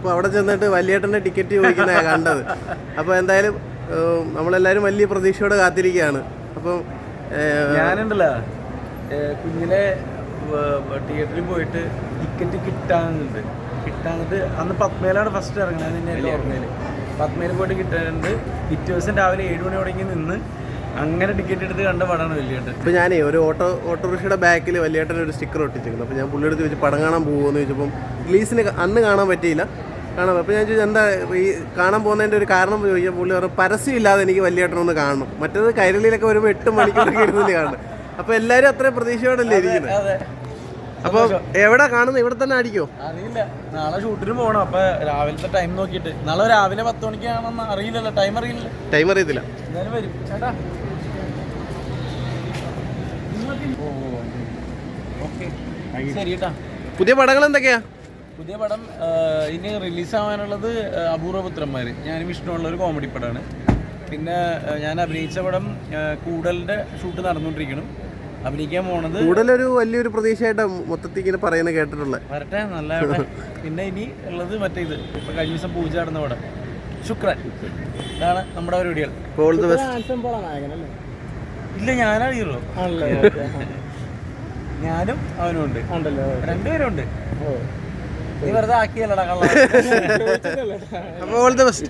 അപ്പോൾ അവിടെ ചെന്നിട്ട് വലിയേട്ടന്റെ ടിക്കറ്റ് ചോദിക്കുന്നതാണ് കണ്ടത്. അപ്പോൾ എന്തായാലും നമ്മളെല്ലാവരും വലിയ പ്രതീക്ഷയോടെ കാത്തിരിക്കുകയാണ്. അപ്പം ഞാനുണ്ടല്ലോ. കുഞ്ഞിലെ തിയേറ്ററിൽ പോയിട്ട് ടിക്കറ്റ് കിട്ടാനുണ്ട്. കിട്ടാനത് അന്ന് പത്മയിലാണ് ഫസ്റ്റ് ഇറങ്ങുന്നത് അതിന് എന്റെ ഓർമ്മയിൽ പത്മയിൽ പോയിട്ട് കിട്ടാനുണ്ട്. പിറ്റേ ദിവസം രാവിലെ ഏഴ് മണി തുടങ്ങി നിന്ന് അങ്ങനെ ടിക്കറ്റ് എടുത്ത് കണ്ട പടമാണ് വലിയേട്ടൻ. അപ്പോൾ ഞാനേ ഒരു ഓട്ടോ ഓട്ടോറിക്ഷയുടെ ബാക്കിൽ വലിയേട്ടൻ ഒരു സ്റ്റിക്കർ ഒട്ടിച്ചിരുന്നു അപ്പോൾ ഞാൻ പുള്ളിയെടുത്ത് വെച്ച് പടം കാണാൻ പോകുമെന്ന് ചോദിച്ചപ്പം റിലീസിന് അന്ന് കാണാൻ പറ്റിയില്ല. കാണാൻ അപ്പോൾ ഞാൻ ചോദിച്ചു എന്താ ഈ കാണാൻ പോകുന്നതിന്റെ ഒരു കാരണം ചോദിച്ചാൽ പുള്ളി പറഞ്ഞു പരസ്യം ഇല്ലാതെ എനിക്ക് ഒന്ന് കാണണം. മറ്റേത് കൈരളിയിലൊക്കെ വരുമ്പോൾ എട്ട് മണിക്കൂറൊക്കെ ഇരുന്നില്ല കാണണം. അപ്പോൾ എല്ലാവരും അത്രയും പ്രതീക്ഷയോടല്ലേ ഇരിക്കുന്നത് അപ്പൊ എവിടെ കാണുന്നത് ഇവിടെ തന്നെ അടിക്കോ അറിയില്ല. നാളെ ഷൂട്ടിന് പോകണം അപ്പൊ രാവിലത്തെ ടൈം നോക്കിട്ട് നാളെ രാവിലെ പത്ത് മണിക്കാണെന്ന് അറിയില്ലല്ലോ. ടൈം അറിയില്ല. ടൈം അറിയത്തില്ല. എന്തായാലും വരും. ചേട്ടാ. ഓക്കെ. ശരി കേട്ടാ പുതിയ പടങ്ങൾ എന്തൊക്കെയാ? പുതിയ പടം ഇനി റിലീസാവാനുള്ളത് അപൂർവപുത്രന്മാർ ഞാനും ഇഷ്ടമുള്ളൊരു കോമഡി പടമാണ്. പിന്നെ ഞാൻ അഭിനയിച്ച പടം കൂടലിന്റെ കൂടലിന്റെ ഷൂട്ട് നടന്നുകൊണ്ടിരിക്കണം അഭിനയിക്കാൻ പോണത് കൂടുതലൊരു വലിയൊരു പ്രതീക്ഷയായിട്ട് മൊത്തത്തിൽ ഇങ്ങനെ പറയുന്നത് കേട്ടിട്ടുള്ളത് വരട്ടെ നല്ല. പിന്നെ ഇനി ഉള്ളത് മറ്റേ ഇത്. ഇപ്പൊ കഴിഞ്ഞ ദിവസം പൂജ നടന്ന പടം. ശുക്രൻ. ഇതാണ് നമ്മുടെ പരിപാടികൾ ഇല്ല ദി ബെസ്റ്റ് ഇല്ല ഞാനറിയുള്ളൂ ഞാനും അവനും ഉണ്ട് രണ്ടുപേരും ഉണ്ട് വെറുതെ ആക്കിയല്ലടാ കള്ള അപ്പോൾ ഓൾ ദി ബെസ്റ്റ്